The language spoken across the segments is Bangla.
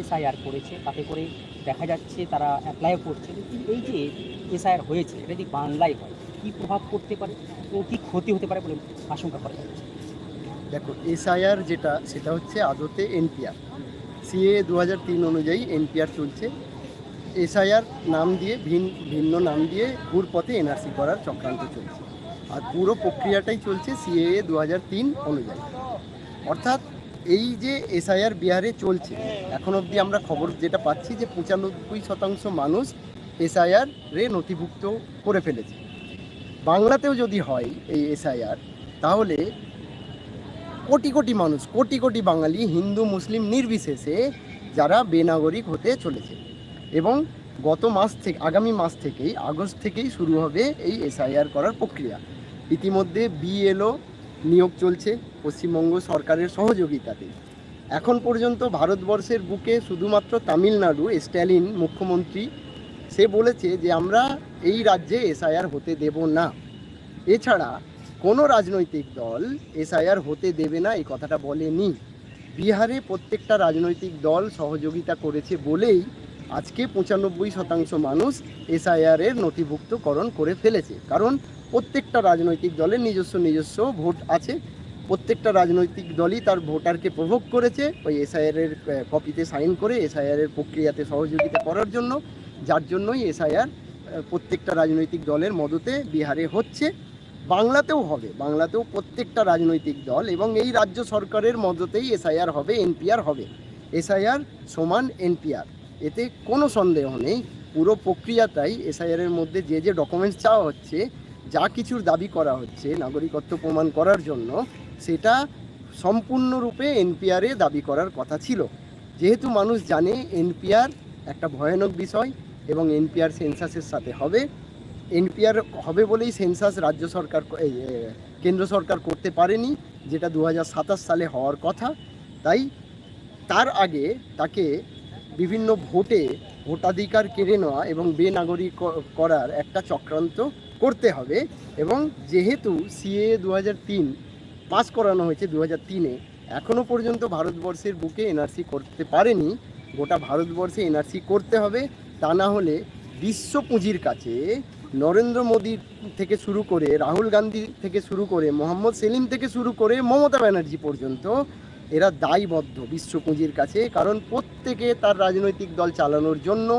এসআইআর করেছে, তাতে করে দেখা যাচ্ছে তারা অ্যাপ্লাইও করছে। কিন্তু এই যে এসআইআর হয়েছে, এটা যদি বাংলায় হয়, কী প্রভাব পড়তে পারে ও কী ক্ষতি হতে পারে বলে আশঙ্কা করা যাচ্ছে? দেখো, এসআইআর যেটা, সেটা হচ্ছে আদতে এনপিআর। সিএ দু তিন অনুযায়ী এনপিআর চলছে। এসআইআর নাম দিয়ে, ভিন, ভিন্ন নাম দিয়ে ঘুরপথে এনআরসি করার চক্রান্ত চলছে। আর পুরো প্রক্রিয়াটাই চলছে সিএ দু তিন অনুযায়ী। অর্থাৎ এই যে এসআইআর বিহারে চলছে, এখন অবধি আমরা খবর যেটা পাচ্ছি যে পঁচানব্বই শতাংশ মানুষ এসআইআর রে নথিভুক্ত করে ফেলেছে। বাংলাতেও যদি হয় এই এসআইআর তাহলে কোটি কোটি মানুষ, কোটি কোটি বাঙালি, হিন্দু, মুসলিম নির্বিশেষে যারা বেনাগরিক হতে চলেছে। এবং গত মাস থেকে, আগামী মাস থেকেই, আগস্ট থেকেই শুরু হবে এই এসআইআর করার প্রক্রিয়া। ইতিমধ্যে বিএলও নিয়োগ চলছে পশ্চিমবঙ্গ সরকারের সহযোগিতাতে। এখন পর্যন্ত ভারতবর্ষের বুকে শুধুমাত্র তামিলনাড়ু, স্ট্যালিন মুখ্যমন্ত্রী, সে বলেছে যে আমরা এই রাজ্যে এসআইআর হতে দেব না। এছাড়া কোনো রাজনৈতিক দল এসআইআর হতে দেবে না, এই কথাটা বলেনি। বিহারে প্রত্যেকটা রাজনৈতিক দল সহযোগিতা করেছে বলেই আজকে পঁচানব্বই শতাংশ মানুষ এসআইআর এর নথিভুক্তকরণ করে ফেলেছে। কারণ প্রত্যেকটা রাজনৈতিক দলের নিজস্ব নিজস্ব ভোট আছে। প্রত্যেকটা রাজনৈতিক দলই তার ভোটারকে প্রভোগ করেছে ওই এসআইআর এর কপিতে সাইন করে এসআইআর এর প্রক্রিয়াতে সহযোগিতা করার জন্য। যার জন্যই এসআইআর প্রত্যেকটা রাজনৈতিক দলের মদতে বিহারে হচ্ছে। বাংলাতেও হবে, বাংলাতেও প্রত্যেকটা রাজনৈতিক দল এবং এই রাজ্য সরকারের মদতেই এসআইআর হবে এনপিআর হবে। এসআইআর সমান এনপিআর এতে কোনো সন্দেহ নেই। পুরো প্রক্রিয়াটাই এসআইআর এর মধ্যে যে যে ডকুমেন্টস চাওয়া হচ্ছে যা কিছুর দাবি করা হচ্ছে, নাগরিকত্ব প্রমাণ করার জন্য, সেটা সম্পূর্ণরূপে এনপিআরে দাবি করার কথা ছিল। যেহেতু মানুষ জানে এনপিআর একটা ভয়ানক বিষয় এবং এনপিআর সেন্সাসের সাথে হবে, এনপিআর হবে বলেই সেন্সাস রাজ্য সরকার কেন্দ্র সরকার করতে পারেনি, যেটা দু হাজার সাতাশ সালে হওয়ার কথা। তাই তার আগে তাকে বিভিন্ন ভোটে ভোটাধিকার কেড়ে নেওয়া এবং বেনাগরিক করার একটা চক্রান্ত করতে হবে এবং যেহেতু সিএ দু তিন পাস করানো হয়েছে দু হাজার তিনে এখনও পর্যন্ত ভারতবর্ষের বুকে এনআরসি করতে পারেনি। গোটা ভারতবর্ষে এনআরসি করতে হবে, তা না হলে বিশ্ব পুঁজির কাছে নরেন্দ্র মোদী থেকে শুরু করে রাহুল গান্ধী থেকে শুরু করে মোহাম্মদ সেলিম থেকে শুরু করে মমতা ব্যানার্জি পর্যন্ত এরা দায়বদ্ধ বিশ্ব পুঁজির কাছে, কারণ প্রত্যেকে তার রাজনৈতিক দল চালানোর জন্য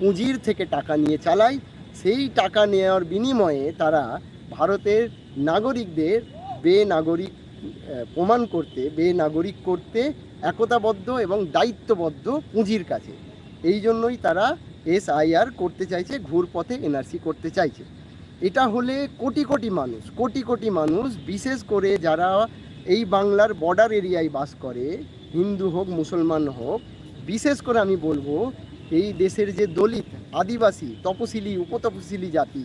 পুঁজির থেকে টাকা নিয়ে চালায়। সেই টাকা নেওয়ার বিনিময়ে তারা ভারতের নাগরিকদের বেনাগরিক প্রমাণ করতে, বেনাগরিক করতে একতাবদ্ধ এবং দায়িত্ববদ্ধ পুঁজির কাছে। এই জন্যই তারা এসআইআর করতে চাইছে, ঘুরপথে এনআরসি করতে চাইছে। এটা হলে কোটি কোটি মানুষ, কোটি কোটি মানুষ, বিশেষ করে যারা এই বাংলার বর্ডার এরিয়ায় বাস করে, হিন্দু হোক, মুসলমান হোক, বিশেষ করে আমি বলব এই দেশের যে দলিত আদিবাসী তপশিলি উপতপশিলি জাতি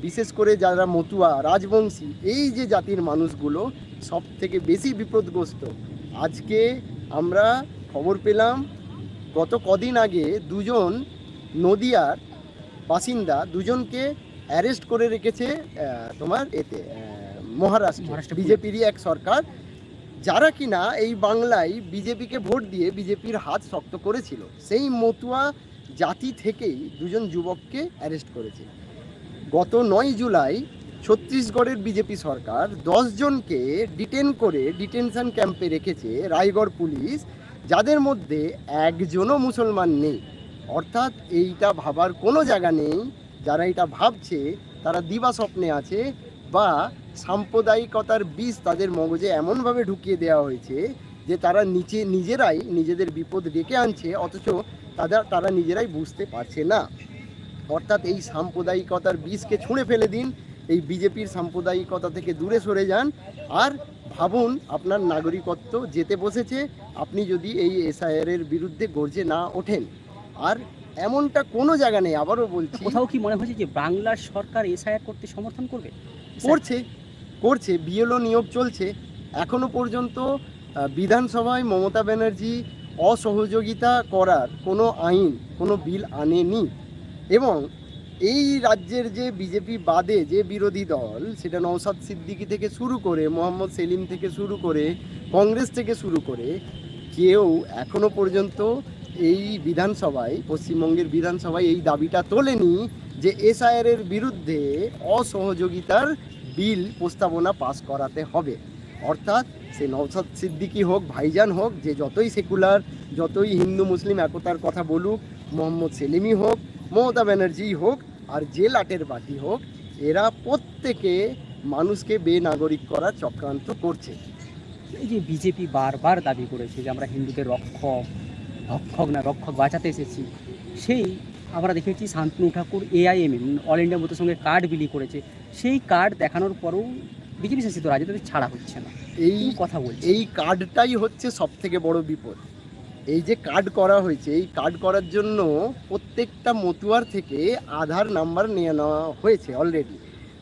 বিশেষ করে যারা মতুয়া রাজবংশী এই যে জাতির মানুষগুলো সব থেকে বেশি বিপদগ্রস্ত। আজকে আমরা খবর পেলাম গত কদিন আগে দুজন নদিয়ার বাসিন্দা দুজনকে অ্যারেস্ট করে রেখেছে তোমার এতে মহারাষ্ট্র। বিজেপিরই এক সরকার। যারা কিনা এই বাংলায় বিজেপিকে ভোট দিয়ে বিজেপির হাত শক্ত করেছিল সেই মতুয়া জাতি থেকেই দুজন যুবককে অ্যারেস্ট করেছে। গত নয় জুলাই ছত্তিশগড়ের বিজেপি সরকার জনকে ডিটেন করে ডিটেনশন ক্যাম্পে রেখেছে রায়গড় পুলিশ, যাদের মধ্যে একজনও মুসলমান নেই। অর্থাৎ এইটা ভাবার কোনো জায়গা নেই। যারা এটা ভাবছে, তারা দিবা স্বপ্নে আছে বা সাম্প্রদায়িকতার বীজ তাদের মগজে এমনভাবে ঢুকিয়ে দেওয়া হয়েছে যে তারা নিচে নিজেরাই নিজেদের বিপদ ডেকে আনছে, অথচ তাদের তারা নিজেরাই বুঝতে পারছে না। অর্থাৎ এই সাম্প্রদায়িকতার বীজকে ছুঁড়ে ফেলে দিন এই বিজেপির সাম্প্রদায়িকতা থেকে দূরে সরে যান। আর ভাবুন আপনার নাগরিকত্ব যেতে বসেছে আপনি যদি এই এসআইআর এর বিরুদ্ধে গর্জে না ওঠেন। আর এমনটা কোনো জায়গা নেই আবারও বলছি। কোথাও কি মনে হচ্ছে যে বাংলার সরকার এসআইআর করতে সমর্থন করবে? করছে করছে বিএলও নিয়োগ চলছে। এখনও পর্যন্ত বিধানসভায় মমতা ব্যানার্জি অসহযোগিতা করার কোনো আইন, কোনো বিল আনেনি এবং এই রাজ্যের যে বিজেপি বাদে যে বিরোধী দল, সেটা নওসাদ সিদ্দিকি থেকে শুরু করে, মোহাম্মদ সেলিম থেকে শুরু করে, কংগ্রেস থেকে শুরু করে, কেউ এখনও পর্যন্ত এই বিধানসভায়, পশ্চিমবঙ্গের বিধানসভায় এই দাবিটা তোলেনি যে এসআইআরের বিরুদ্ধে অসহযোগিতার বিল প্রস্তাবনা পাস করাতে হবে। অর্থাৎ সে নওসাদ সিদ্দিকি হোক, ভাইজান হোক, যে যতই সেকুলার, যতই হিন্দু, মুসলিম একতার কথা বলুক, মোহাম্মদ সেলিমই হোক, মমতা ব্যানার্জি হোক, আর যে লাটের বাটি হোক, এরা প্রত্যেকে মানুষকে বেনাগরিক করার চক্রান্ত করছে। এই যে বিজেপি বারবার দাবি করেছে যে আমরা হিন্দুদের রক্ষক রক্ষক না, রক্ষক বাঁচাতে এসেছি, সেই আমরা দেখেছি শান্তনু ঠাকুর এআইএমএম অল ইন্ডিয়া মতো সঙ্গে কার্ড বিলি করেছে। সেই কার্ড দেখানোর পরেও বিজেপি শাসিত রাজ্যে তাদের ছাড়া হচ্ছে না। এই কথা বলছে। এই কার্ডটাই হচ্ছে সব থেকে বড় বিপদ। এই যে কার্ড করা হয়েছে এই কার্ড করার জন্য প্রত্যেকটা মতুয়ার থেকে আধার নাম্বার নিয়ে নেওয়া হয়েছে অলরেডি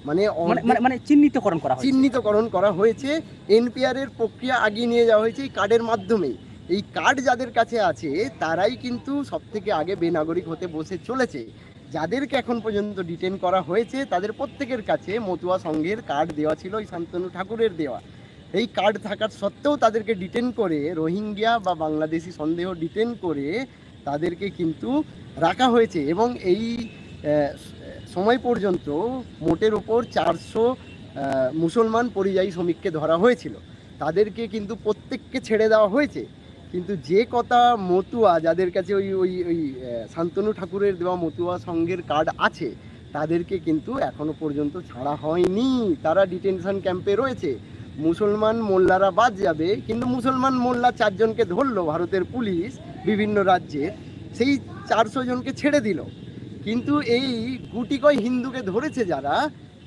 মানে মানে মানে- মানে চিহ্নিতকরণ করা চিহ্নিতকরণ করা হয়েছে এনপিআর এর প্রক্রিয়া আগিয়ে নিয়ে যাওয়া হয়েছে এই কার্ডের মাধ্যমেই এই কার্ড যাদের কাছে আছে তারাই কিন্তু সব থেকে আগে বেনাগরিক হতে বসে চলেছে। যাদেরকে এখন পর্যন্ত ডিটেন করা হয়েছে, তাদের প্রত্যেকের কাছে মতুয়া সংঘের কার্ড দেওয়া ছিল, ওই শান্তনু ঠাকুরের দেওয়া। এই কার্ড থাকার সত্ত্বেও তাদেরকে ডিটেন করে রোহিঙ্গিয়া বা বাংলাদেশি সন্দেহ ডিটেন করে তাদেরকে কিন্তু রাখা হয়েছে এবং এই সময় পর্যন্ত মোটের ওপর চারশো মুসলমান পরিযায়ী শ্রমিককে ধরা হয়েছিল। তাদেরকে কিন্তু প্রত্যেককে ছেড়ে দেওয়া হয়েছে। কিন্তু যে কথা মতুয়া, যাদের কাছে ওই ওই ওই শান্তনু ঠাকুরের দেওয়া মতুয়া সংঘের কার্ড আছে, তাদেরকে কিন্তু এখনও পর্যন্ত ছাড়া হয়নি। তারা ডিটেনশন ক্যাম্পে রয়েছে। মুসলমান মোল্লারা বাদ যাবে, কিন্তু মুসলমান মোল্লা চারজনকে ধরলো ভারতের পুলিশ বিভিন্ন রাজ্যের সেই চারশো জনকে ছেড়ে দিল। কিন্তু এই গুটিকয় হিন্দুকে ধরেছে যারা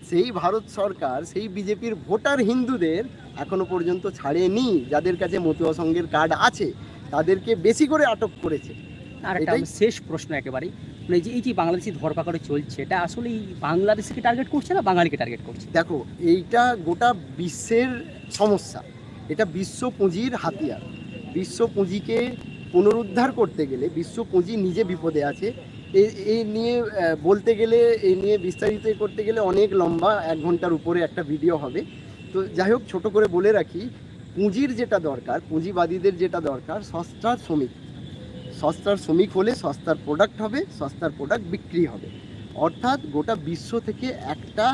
সেই ভারত সরকার সেই বিজেপির ভোটার হিন্দুদের এখনও পর্যন্ত ছাড়েনি যাদের কাছে মতুয়া সংঘের কার্ড আছে তাদেরকে বেশি করে আটক করেছে। আর একটা শেষ প্রশ্ন একেবারেই মানে যে এই যে বাংলাদেশি ধরপাকড়ে চলছে এটা আসলে এই বাংলাদেশকে টার্গেট করছে না বাঙালিকে টার্গেট করছে? দেখো এইটা গোটা বিশ্বের সমস্যা। এটা বিশ্ব পুঁজির হাতিয়ার। বিশ্ব পুঁজিকে পুনরুদ্ধার করতে গেলে বিশ্ব পুঁজি নিজে বিপদে আছে। এই নিয়ে বলতে গেলে, এই নিয়ে বিস্তারিত করতে গেলে অনেক লম্বা, এক ঘণ্টার উপরে একটা ভিডিও হবে। তো যাই হোক, ছোটো করে বলে রাখি, পুঁজির যেটা দরকার, পুঁজিবাদীদের যেটা দরকার, সস্তার শ্রমিক। সস্তার শ্রমিক হলে সস্তার প্রোডাক্ট হবে, সস্তার প্রোডাক্ট বিক্রি হবে। অর্থাৎ গোটা বিশ্ব থেকে একটা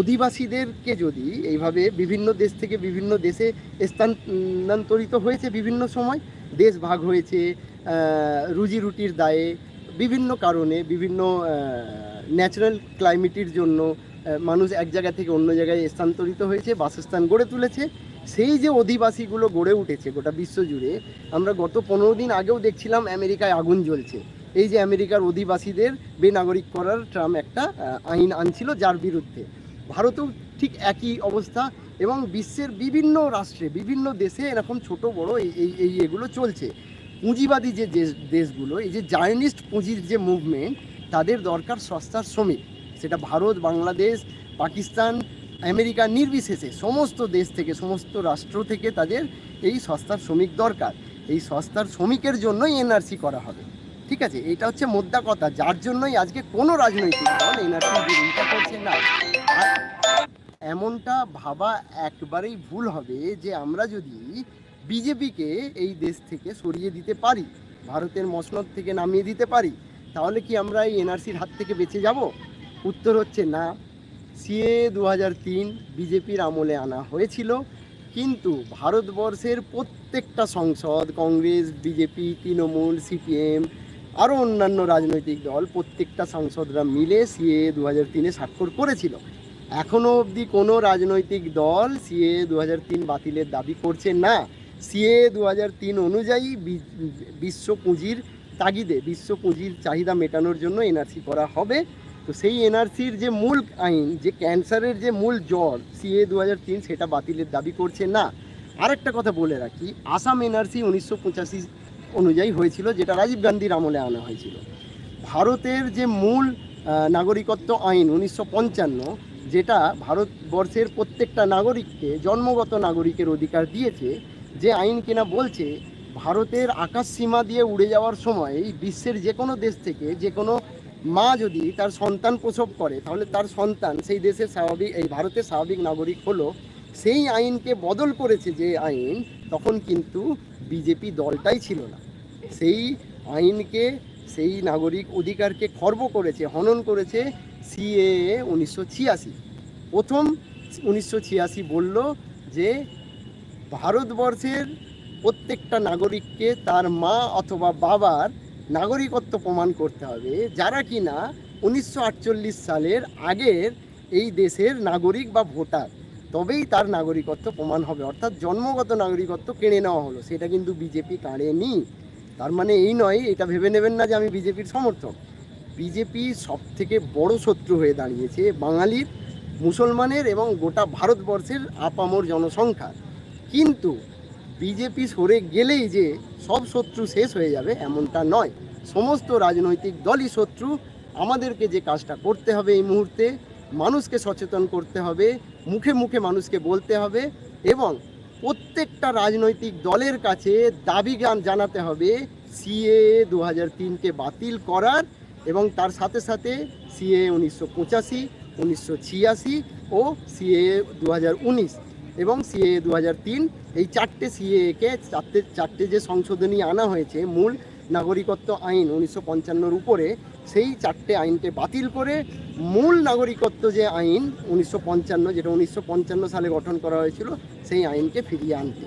অধিবাসীদেরকে যদি এইভাবে বিভিন্ন দেশ থেকে বিভিন্ন দেশে স্থানান্তরিত হয়েছে বিভিন্ন সময়, দেশ ভাগ হয়েছে রুজি রুটির দায়ে বিভিন্ন কারণে, বিভিন্ন ন্যাচারাল ক্লাইমেটের জন্য মানুষ এক জায়গা থেকে অন্য জায়গায় স্থানান্তরিত হয়েছে, বাসস্থান গড়ে তুলেছে। সেই যে অধিবাসীগুলো গড়ে উঠেছে গোটা বিশ্ব জুড়ে, আমরা গত পনেরো দিন আগেও দেখছিলাম আমেরিকায় আগুন জ্বলছে। এই যে আমেরিকার অধিবাসীদের বেনাগরিক করার ট্রাম্প একটা আইন আনছিল যার বিরুদ্ধে। ভারতেও ঠিক একই অবস্থা এবং বিশ্বের বিভিন্ন রাষ্ট্রে, বিভিন্ন দেশে এরকম ছোট বড় এই এই এই এগুলো চলছে। পুঁজিবাদী যে দেশগুলো, এই যে জার্নিস্ট পুঁজির যে মুভমেন্ট তাদের দরকার সস্তার শ্রমিক। সেটা ভারত, বাংলাদেশ, পাকিস্তান, আমেরিকা নির্বিশেষে সমস্ত দেশ থেকে, সমস্ত রাষ্ট্র থেকে তাদের এই সস্তার শ্রমিক দরকার। এই সস্তার শ্রমিকের জন্যই এনআরসি করা হবে। ঠিক আছে? এটা হচ্ছে মোদ্দা কথা। যার জন্যই আজকে কোনো রাজনৈতিক দল এনআরসি বিরোধিতা করছে না। এমনটা ভাবা একবারেই ভুল হবে যে আমরা যদি বিজেপিকে এই দেশ থেকে সরিয়ে দিতে পারি? ভারতের মসনদ থেকে নামিয়ে দিতে পারি? তাহলে কি আমরা এই এনআরসির হাত থেকে বেঁচে যাব? উত্তর হচ্ছে না। সিএ দু হাজার তিন বিজেপির আমলে আনা হয়েছিল, কিন্তু ভারতবর্ষের প্রত্যেকটা সংসদ, কংগ্রেস, বিজেপি, তৃণমূল, সিপিএম, আরও অন্যান্য রাজনৈতিক দল, প্রত্যেকটা সাংসদরা মিলে সিএ দু হাজার তিনে স্বাক্ষর করেছিল। এখনও অবধি কোনো রাজনৈতিক দল সিএ দু হাজার তিন বাতিলের দাবি করছে না। সিএ দু তিন অনুযায়ী বিশ্ব পুঁজির তাগিদে বিশ্ব পুঁজির চাহিদা মেটানোর জন্য এনআরসি করা হবে। তো সেই এনআরসির যে মূল আইন, যে ক্যান্সারের যে মূল জ্বর সিএ দু হাজার তিন, সেটা বাতিলের দাবি করছে না। আরেকটা কথা বলে রাখি, আসাম এনআরসি উনিশশো পঁচাশি অনুযায়ী হয়েছিল, যেটা রাজীব গান্ধীর আমলে আনা হয়েছিল। ভারতের যে মূল নাগরিকত্ব আইন উনিশশো পঞ্চান্ন, যেটা ভারতবর্ষের প্রত্যেকটা নাগরিককে, জন্মগত নাগরিকের অধিকার দিয়েছে যে আইন কিনা বলছে, ভারতের আকাশ সীমা দিয়ে উড়ে যাওয়ার সময় এই বিশ্বের যে কোনো দেশ থেকে যে কোনো মা যদি তার সন্তান প্রসব করে, তাহলে তার সন্তান সেই দেশের স্বাভাবিক, এই ভারতের স্বাভাবিক নাগরিক হলো। সেই আইনকে বদল করেছে যে আইন, তখন কিন্তু বিজেপি দলটাই ছিল না। সেই আইনকে, সেই নাগরিক অধিকারকে খর্ব করেছে, হনন করেছে সিএএ উনিশশো ছিয়াশি। প্রথম উনিশশো ছিয়াশি বলল যে ভারতবর্ষের প্রত্যেকটা নাগরিককে তার মা অথবা বাবার নাগরিকত্ব প্রমাণ করতে হবে, যারা কি না উনিশশো আটচল্লিশ সালের আগের এই দেশের নাগরিক বা ভোটার, তবেই তার নাগরিকত্ব প্রমাণ হবে। অর্থাৎ জন্মগত নাগরিকত্ব কেড়ে নেওয়া হলো, সেটা কিন্তু বিজেপি কাড়েনি। তার মানে এই নয়, এটা ভেবে নেবেন না যে আমি বিজেপির সমর্থক। বিজেপি সব থেকে বড় শত্রু হয়ে দাঁড়িয়েছে বাঙালির, মুসলমানের এবং গোটা ভারতবর্ষের আপামর জনসংখ্যার। কিন্তু বিজেপি সরে গেলেই যে সব শত্রু শেষ হয়ে যাবে, এমনটা নয়। সমস্ত রাজনৈতিক দলই শত্রু। আমাদেরকে যে কাজটা করতে হবে এই মুহূর্তে, মানুষকে সচেতন করতে হবে, মুখে মুখে মানুষকে বলতে হবে এবং প্রত্যেকটা রাজনৈতিক দলের কাছে দাবি জ্ঞান জানাতে হবে সিএ দু হাজার তিনকে বাতিল করার এবং তার সাথে সাথে সিএ উনিশশো পঁচাশি, উনিশশো ছিয়াশি ও সিএ দু হাজার উনিশ। এবং সিএ দু হাজার তিন, এই চারটে সিএকে চারটে চারটে যে সংশোধনী আনা হয়েছে মূল নাগরিকত্ব আইন উনিশশো পঞ্চান্নর উপরে, সেই চারটে আইনকে বাতিল করে মূল নাগরিকত্ব যে আইন উনিশশো পঞ্চান্ন, যেটা উনিশশো পঞ্চান্ন সালে গঠন করা হয়েছিল, সেই আইনকে ফিরিয়ে আনতে।